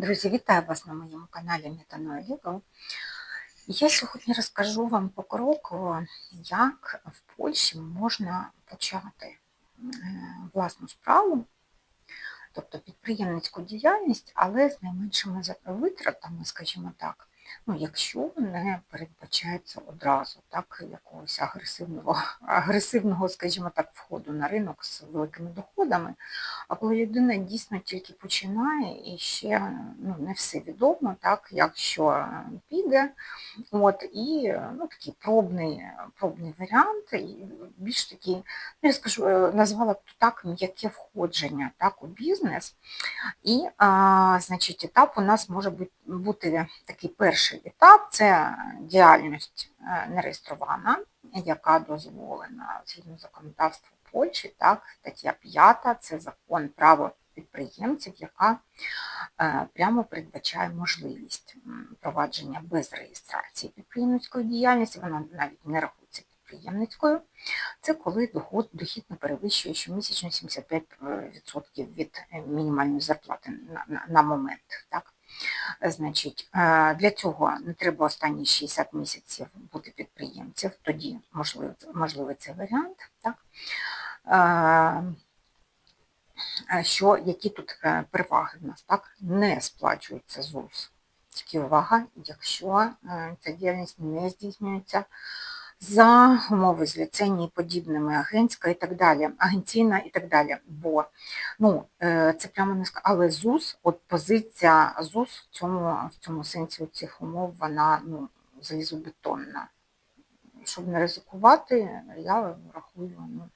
Друзі, вітаю вас на моєму каналі Метано Legal. Я сьогодні розкажу вам покроково, як в Польщі можна почати е, власну справу, тобто підприємницьку діяльність, але з найменшими витратами, скажімо так, ну, якщо не передбачається одразу так, якогось агресивного, агресивного, скажімо так, входу на ринок з великими доходами, а коли людина дійсно тільки починає і ще ну, не все відомо, так, якщо піде, от, і ну, такий пробний пробний варіант, і більш такий, ну, я скажу, е, назвала б так м'яке входження так, у бізнес. І, а, значить, етап у нас може бути, бути такий перший етап це діяльність е, нереєстрована, яка дозволена згідно законодавства Польщі, так, стаття 5 це закон право підприємців, яка е, прямо передбачає можливість провадження без реєстрації підприємницької діяльності, вона навіть не рахується підприємницькою. Це коли доход, дохід не перевищує щомісячно 75% від мінімальної зарплати на, на, на момент. Так? Значить, е, Для цього не треба останні 60 місяців бути підприємцем, тоді можливий, можливий цей варіант. Так? Е, що, Які тут е, переваги в нас? Так? Не сплачується ЗУС. Тільки увага, якщо ця діяльність не здійснюється за умови з ліцензії, подібними агентська і так далі, агенційна і так далі. Бо ну, е, це прямо не скажу, але ЗУС, от позиція ЗУС в цьому в цьому сенсі цих умов, вона ну, залізобетонна. Щоб не ризикувати, я рахую, ну,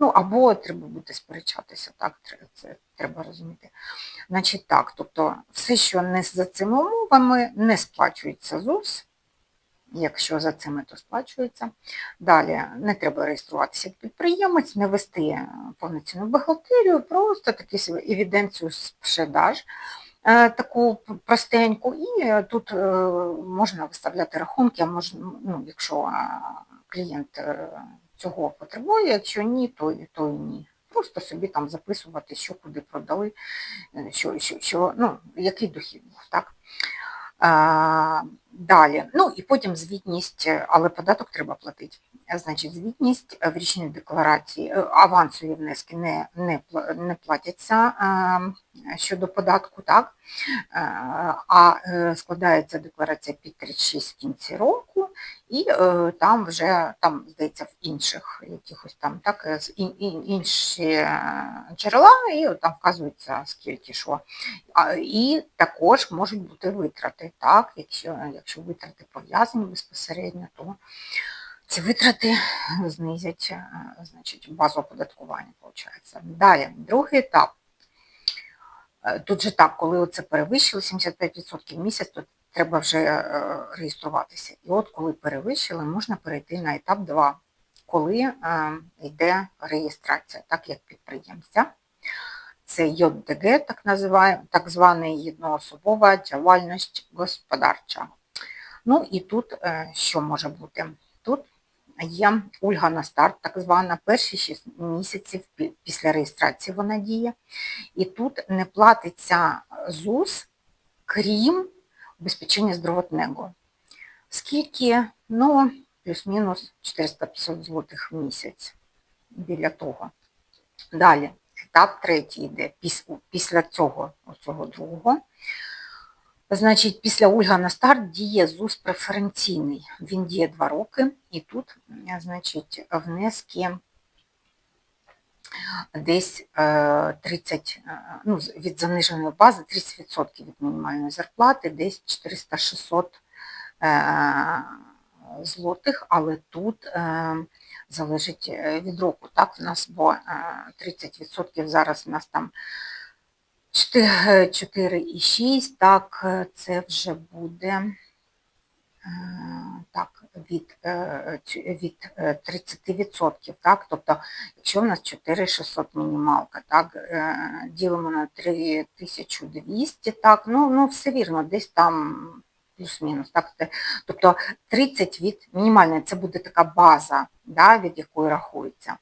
ну або треба буде сперечатися, так, це треба розуміти. Значить так, тобто все, що не за цими умовами, не сплачується ЗУС якщо за цими то сплачується. Далі не треба реєструватися як підприємець, не вести повноцінну бухгалтерію, просто таку евіденцію з продаж, е, таку простеньку, і тут е, можна виставляти рахунки, можна, ну, якщо клієнт е, цього потребує, якщо ні, то, то і ні. Просто собі там записувати, що куди продали, що, що, що, ну, який дохід був. так. Далі, ну і потім звітність, е, але податок треба платити. Значить, звітність в річній декларації, е, авансові внески не не, не платяться щодо податку, так? а е, складається декларація під 36 в кінці року, і там вже, там, здається, в інших якихось там так, інші джерела, і там вказується скільки що. І також можуть бути витрати, так, якщо якщо витрати пов'язані безпосередньо, то ці витрати знизять е, значить, базу оподаткування. Виходить. Далі, другий етап. Е, тут же так, коли це перевищило 75% в місяць, то треба вже е, реєструватися. І от коли перевищили, можна перейти на етап 2, коли йде реєстрація, так як підприємця. Це ЙОДГ, так так званий єдноособова діяльність господарча. Ну і тут що може бути? Тут є Ольга на старт, так звана, перші 6 місяців після реєстрації вона діє. І тут не платиться ЗУС, крім обезпечення здоровотного. Скільки, ну, плюс-мінус 450 злотих в місяць біля того. Далі, етап третій йде після цього, цього другого. Значить, після Ольга на старт діє ЗУС преференційний. Він діє два роки, і тут, значить, внески десь 30, е, е, ну, від заниженої бази 30% від мінімальної зарплати, десь 400-600 е, злотих, але тут залежить від року. Так, в нас бо 30% зараз у нас там 4,6, так, це вже буде так, від від 30%. так, Тобто, якщо в нас 4600 мінімалка, так, е, ділимо на 3200, так, ну, ну все вірно, десь там плюс-мінус. Так? Тобто 30 від мінімальної, це буде така база, да, від якої рахується.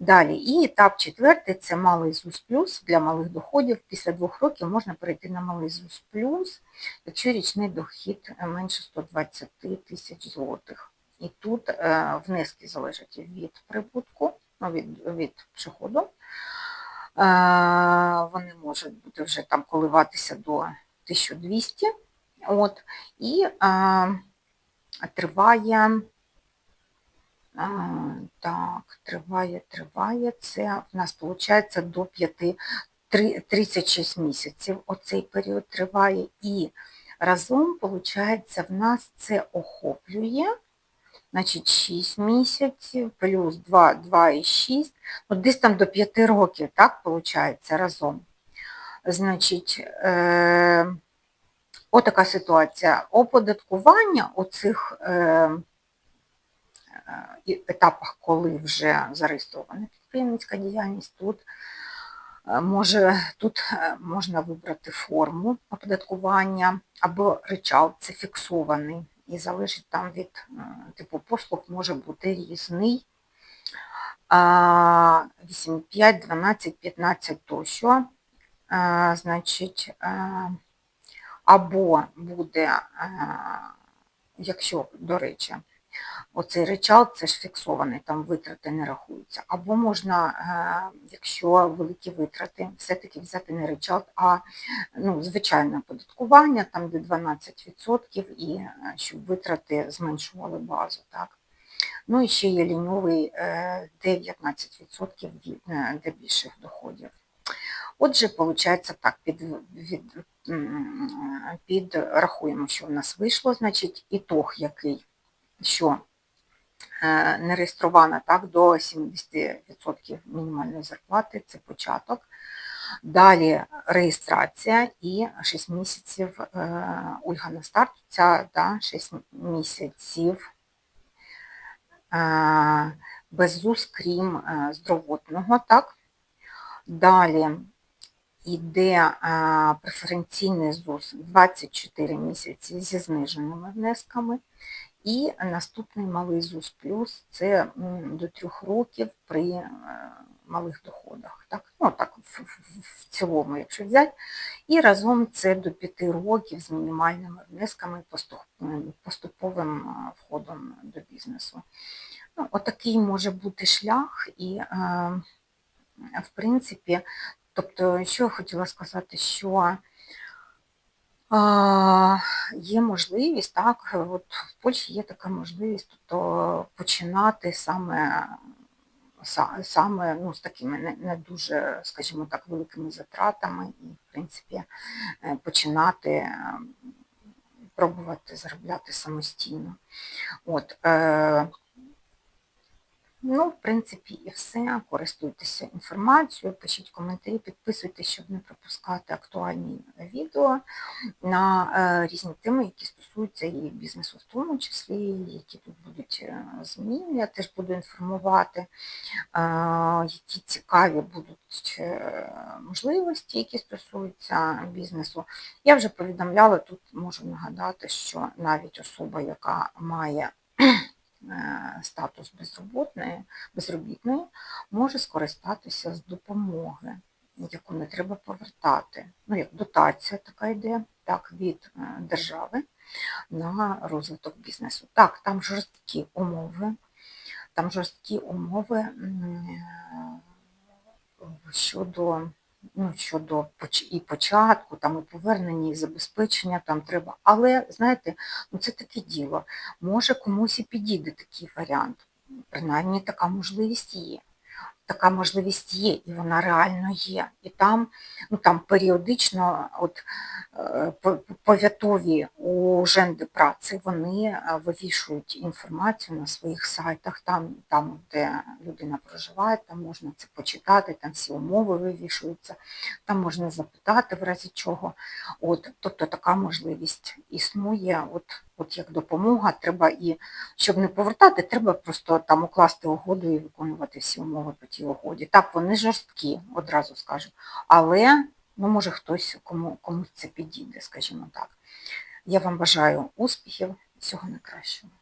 Далі, і етап четвертий це малий ЗУС плюс для малих доходів. Після двох років можна перейти на малий ЗУС плюс, якщо річний дохід менше 120 тисяч злотих. І тут е, внески залежать від прибутку, ну, від, від приходу. Е, вони можуть бути вже там коливатися до 1200. От, і е, триває, е, так, триває, триває, це в нас виходить до 5, три- 36 місяців оцей період триває. І разом, виходить, в нас це охоплює, значить, 6 місяців, плюс 2, 2 і 6, ну, десь там до 5 років, так, виходить, разом. Значить, е, отака ситуація. Оподаткування оцих е, е, етапах, коли вже зареєстрована підприємницька діяльність, тут е, може, тут можна вибрати форму оподаткування або речал, це фіксований, і залежить там від типу послуг може бути різний. А, 8, 5, 12, 15 тощо. Значить, або буде, е, якщо, до речі, оцей речал це ж фіксований, там витрати не рахуються. Або можна, е, якщо великі витрати, все-таки взяти не речал, а ну, звичайне оподаткування, там де 12%, і е, щоб витрати зменшували базу. Так? Ну і ще є ліньовий е, 19% від, е, для більших доходів. Отже, виходить так, під, від, підрахуємо, що в нас вийшло, значить, ітог який, що е, не реєстрована так, до 70% мінімальної зарплати, це початок. Далі реєстрація і 6 місяців е, Ольга на старт, ця да, 6 місяців е, без ЗУС, крім здоровотного, так. Далі йде а, преференційний ЗУС 24 місяці зі зниженими внесками. І наступний малий ЗУС плюс це до 3 років при е, малих доходах. Так? Ну, так, в, в- в цілому, якщо взяти. І разом це до 5 років з мінімальними внесками і поступовим входом до бізнесу. Ну, отакий може бути шлях, і, е, в принципі, тобто, що я хотіла сказати, що а, є можливість, так, от в Польщі є така можливість, тобто починати саме, са- саме ну, з такими не, не дуже, скажімо так, великими затратами і, в принципі, е, починати е, пробувати заробляти самостійно. От, е, Ну, в принципі, і все. Користуйтеся інформацією, пишіть коментарі, підписуйтесь, щоб не пропускати актуальні відео на е, різні теми, які стосуються і бізнесу, в тому числі, які тут будуть е, зміни. Я теж буду інформувати, е, які цікаві будуть можливості, які стосуються бізнесу. Я вже повідомляла, тут можу нагадати, що навіть особа, яка має статус безробітної, безробітної, може скористатися з допомоги, яку не треба повертати. Ну, як дотація така йде, так, від е, держави на розвиток бізнесу. Так, там жорсткі умови, там жорсткі умови е, щодо ну, щодо і початку, там, і повернення, і забезпечення там треба. Але, знаєте, ну це таке діло. Може комусь і підійде такий варіант. Принаймні така можливість є. Така можливість є, і вона реально є. І там, ну там періодично, от е, повятові уженди праці, вони е, вивішують інформацію на своїх сайтах, там, там, де людина проживає, там можна це почитати, там всі умови вивішуються, там можна запитати в разі чого. От, тобто така можливість існує, от, от як допомога, треба і щоб не повертати, треба просто там укласти угоду і виконувати всі умови по тій угоді. Так, вони жорсткі, одразу скажу. Але, ну, може, хтось кому, комусь це підійде, скажімо так. Я вам бажаю успіхів, всього найкращого.